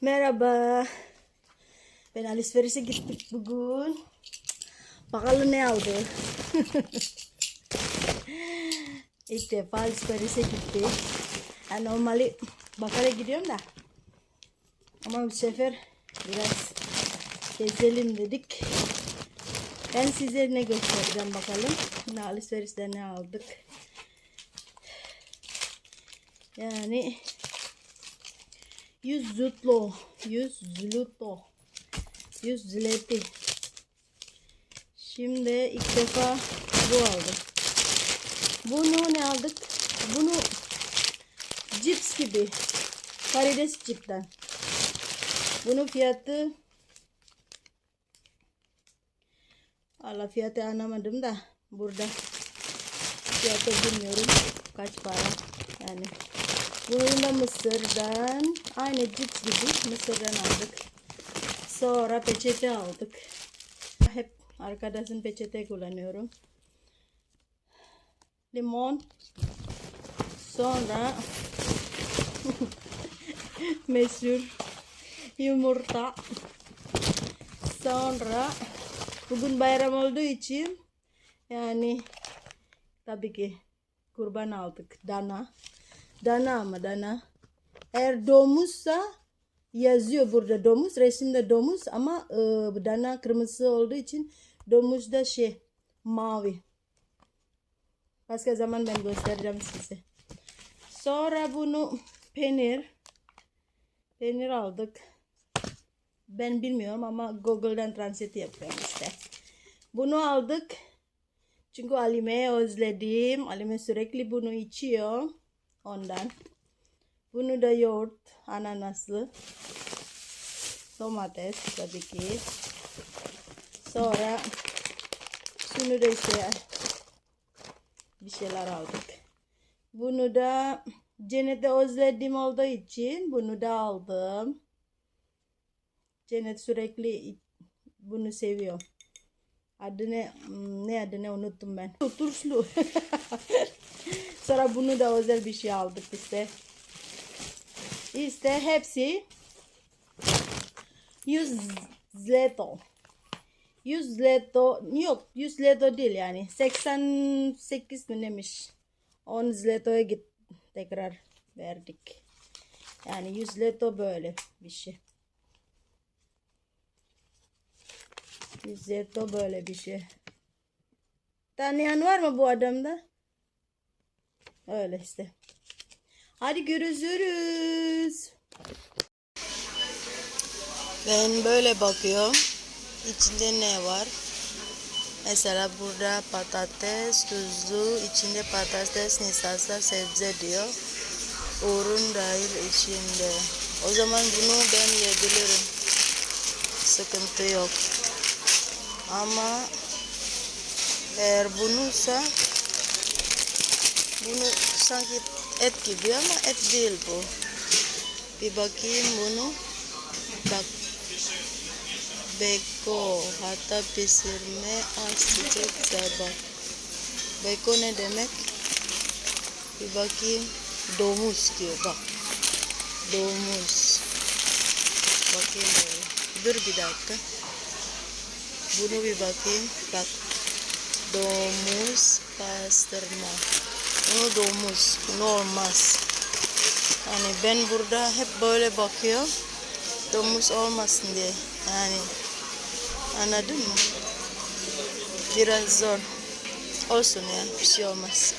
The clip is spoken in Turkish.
Merhaba. Ben alışverişe gittik bugün. Bakalım ne aldı. İlk defa alışverişe gittik. Yani normali bakara gidiyorum da. Ama bu sefer biraz gezelim dedik. Ben size ne göstereceğim bakalım. Ne alışverişte ne aldık. Yani 100 zlotlo, 100 zlotlo, 100 zleti. Şimdi ilk defa bu aldım. Bunu ne aldık? Bunu cips gibi. Karides cipten. Bunun fiyatı Allah fiyatı anlamadım da burada fiyatı bilmiyorum kaç para yani bunun da mısırdan aynı cips gibi mısırdan aldık. Sonra peçete aldık. Hep arkadaşın peçete kullanıyorum. Limon. Sonra meşhur yumurta. Sonra bugün bayram olduğu için yani tabii ki kurban aldık dana dana ama dana eğer domuzsa yazıyor burada domuz resimde domuz ama e, dana kırmızı olduğu için domuz da şey mavi başka zaman ben göstereceğim size sonra bunu peynir peynir aldık ben bilmiyorum ama Google'dan translate yapıyorum işte. Bunu aldık. Çünkü Alime'yi özledim. Alime sürekli bunu içiyor. Ondan. Bunu da yoğurt. Ananaslı. Domates tabii ki. Sonra şunu da işte bir şeyler aldık. Bunu da Cennet'e özledim olduğu için bunu da aldım. Cennet sürekli bunu seviyor. Adını ne adını unuttum ben. Turşlu. Sonra bunu da özel bir şey aldık işte. İşte hepsi 100 zleto. 100 zleto yok 100 zleto değil yani 88 mi neymiş 10 zletoya git tekrar verdik. Yani 100 zleto böyle bir şey. Zerto böyle bir şey. Tanıyan var mı bu adamda? Öyle işte. Hadi görüşürüz. Ben böyle bakıyorum. İçinde ne var? Mesela burada patates, tuzlu, içinde patates, nişasta, sebze diyor. Ürün dahil içinde. O zaman bunu ben yiyebilirim. Sıkıntı yok. Ama eğer bunuysa bunu sanki et gibi ama et değil bu. Bir bakayım bunu. Bak. Beko hatta pişirme az sıcak tabak. Beko ne demek? Bir bakayım. Domuz diyor bak. Domuz. Bakayım böyle. Dur bir dakika. Bunu bir bakayım. Bak. Domuz pastırma. Bunu domuz. Bunu olmaz. Yani ben burada hep böyle bakıyorum. Domuz olmasın diye. Yani anladın mı? Biraz zor. Olsun ya. Bir şey olmaz.